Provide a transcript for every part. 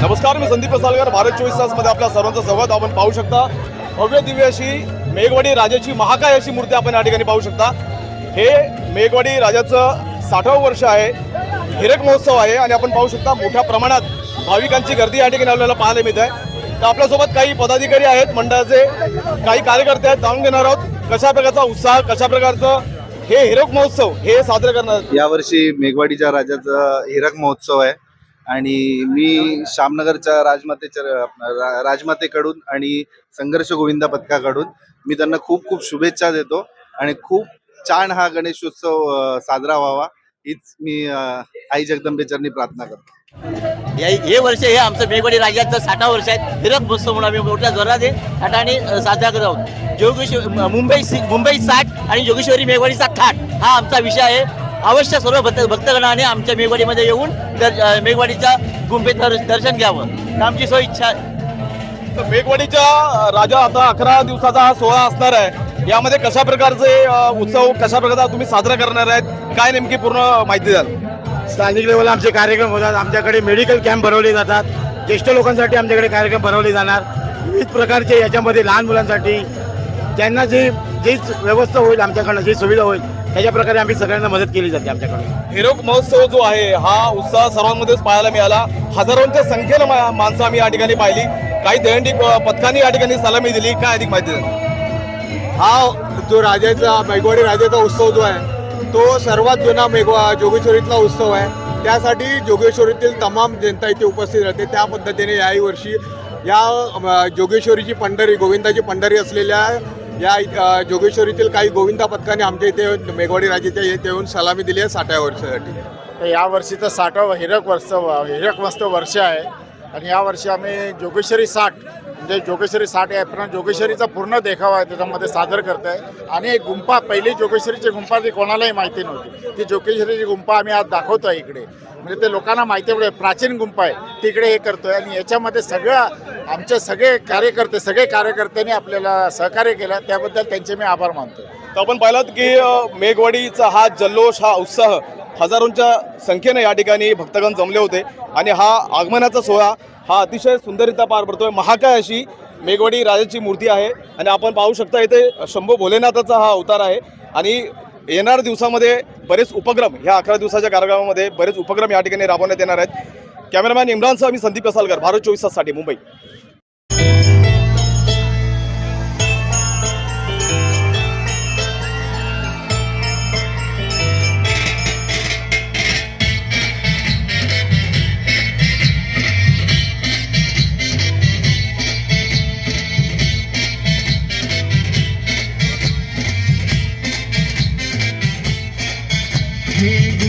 नमस्कार मी संदीप सालकर भारत चोवीस तासमध्ये आपल्या सर्वांचं स्वागत. आपण पाहू शकता भव्य दिव्य अशी मेघवाडी राजाची महाकाय अशी मूर्ती आपण या ठिकाणी पाहू शकता. हे मेघवाडी राजाचं साठावं वर्ष आहे. हिरक महोत्सव आहे आणि आपण पाहू शकता मोठ्या प्रमाणात भाविकांची गर्दी या ठिकाणी आपल्याला पाहायला मिळत आहे. तर आपल्यासोबत काही पदाधिकारी आहेत मंडळाचे काही कार्यकर्ते आहेत जाणून घेणार आहोत. कशा प्रकारचा उत्साह कशा प्रकारचं हे हिरक महोत्सव हे साजरं करणार यावर्षी मेघवाडीच्या राजाचा हिरक महोत्सव आहे. आणि मी श्यामनगरच्या राजमातेच्या राजमातेकडून आणि संघर्ष गोविंदा पथकाकडून मी त्यांना खूप खूप शुभेच्छा देतो. आणि खूप छान हा गणेशोत्सव साजरा व्हावा हीच मी आई जगदंबेचरनी प्रार्थना करतो. हे वर्ष हे आमचं मेघवाडी राज्याचं साठा वर्ष आहे. हिरक महोत्सव म्हणून आम्ही मोठ्या जोरात आहे ठाठाने साजरा करत आहोत. जोगेश्वर मुंबई मुंबई साठ आणि जोगेश्वरी मेघवाडीचा थाट हा आमचा विषय आहे. अवश्य सर्व भक्त भक्तगणाने आमच्या मेघवाडीमध्ये येऊन दर- मेघवाडीच्या गुंफेत दर्शन घ्यावं. आमची सोय इच्छा आहे. तर मेघवाडीच्या राजा आता अकरा दिवसाचा हा सोहळा असणार आहे. यामध्ये कशा प्रकारचे उत्सव कशा प्रकारचा तुम्ही साजरा करणार आहेत काय नेमकी पूर्ण माहिती द्याल? स्थानिक लेवलला आमचे कार्यक्रम होतात. आमच्याकडे मेडिकल कॅम्प भरवले जातात. ज्येष्ठ लोकांसाठी आमच्याकडे कार्यक्रम भरवले जाणार. विविध प्रकारचे याच्यामध्ये लहान मुलांसाठी ज्यांना जे जी व्यवस्था होईल आमच्याकडनं जी सुविधा होईल त्याच्या प्रकारे आम्ही सगळ्यांना मदत केली जाते आमच्याकडून. हिरोक महोत्सव जो आहे हा उत्साह सर्वांमध्येच पाहायला मिळाला. हजारोंच्या संख्येनं मा- माणसं आम्ही या ठिकाणी पाहिली. काही दहंडी पथकांनी या ठिकाणी सलामी दिली. काय अधिक माहिती हा जो राजाचा मेघवाडी राजाचा उत्सव जो आहे तो सर्वात जुना मेघवा जोगेश्वरीतला उत्सव आहे. त्यासाठी जोगेश्वरीतील तमाम जनता इथे उपस्थित राहते. त्या पद्धतीने याही वर्षी या जोगेश्वरीची पंढरी गोविंदाची पंढरी असलेल्या या जोगेश्वरीतील काही गोविंदा पथकाने आमच्या इथे मेघवाडी राजाच्या इथे येऊन सलामी दिली आहे साठव्या वर्षासाठी. तर या वर्षीचं साठावं हिरक वर्ष हिरक मस्त वर्ष आहे. आणि या वर्षी आम्ही जोगेश्वरी साठ जे जोगेश्वरी साठ आहे. पूर्ण जोगेश्वरीचा पूर्ण देखावा आहे त्याच्यामध्ये सादर करत आहे आणि एक गुंफा पहिली जोगेश्वरीची गुंफा ती कोणालाही माहिती नव्हती. ती जोगेश्वरीची गुंफा आम्ही आज दाखवतो आहे इकडे. म्हणजे ते लोकांना माहिती पडेल प्राचीन गुंफा आहे. तिकडे हे करतो आहे आणि याच्यामध्ये सगळं आमचे सगळे कार्यकर्ते सगळे कार्यकर्त्यांनी आपल्याला सहकार्य केलं. त्याबद्दल त्यांचे मी आभार मानतो तर आपण पाहिलं की मेघवाडीचा हा जल्लोष हा उत्साह हजारोंच्या संख्येने या ठिकाणी भक्तगण जमले होते. आणि हा आगमनाचा सोहळा हा अतिशय सुंदररित्या पार पडतोय. महाकाय अशी मेघवाडी राजाची मूर्ती आहे. आणि आपण पाहू शकता इथे शंभू भोलेनाथाचा हा अवतार आहे. आणि येणाऱ्या दिवसामध्ये बरेच उपक्रम ह्या अकरा दिवसाच्या कार्यक्रमामध्ये बरेच उपक्रम या ठिकाणी राबवण्यात येणार आहेत. कॅमेरामॅन इम्रानसह मी संदीप कसालकर भारत चोवीस ताससाठी मुंबई. हे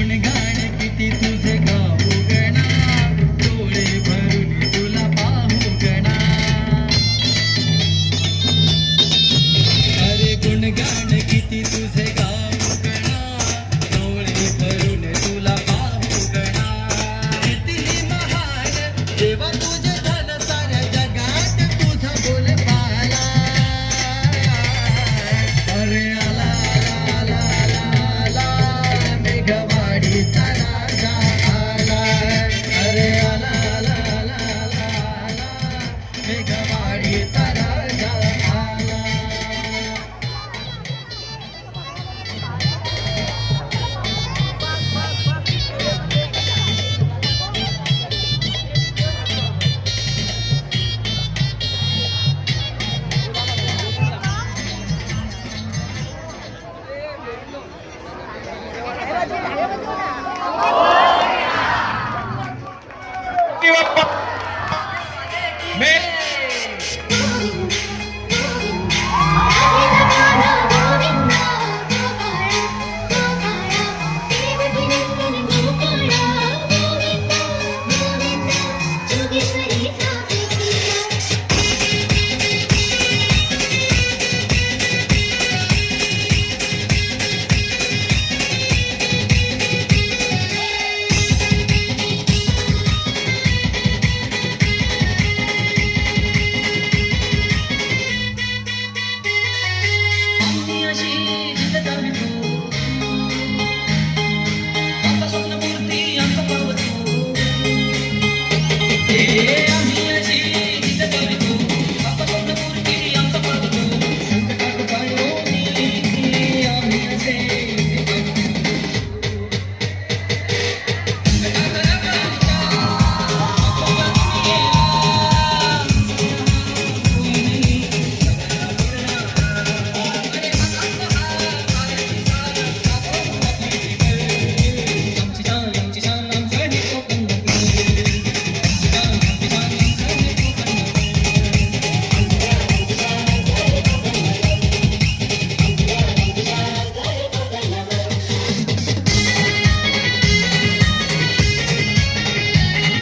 ಯಡಿಯೂರಪ್ಪ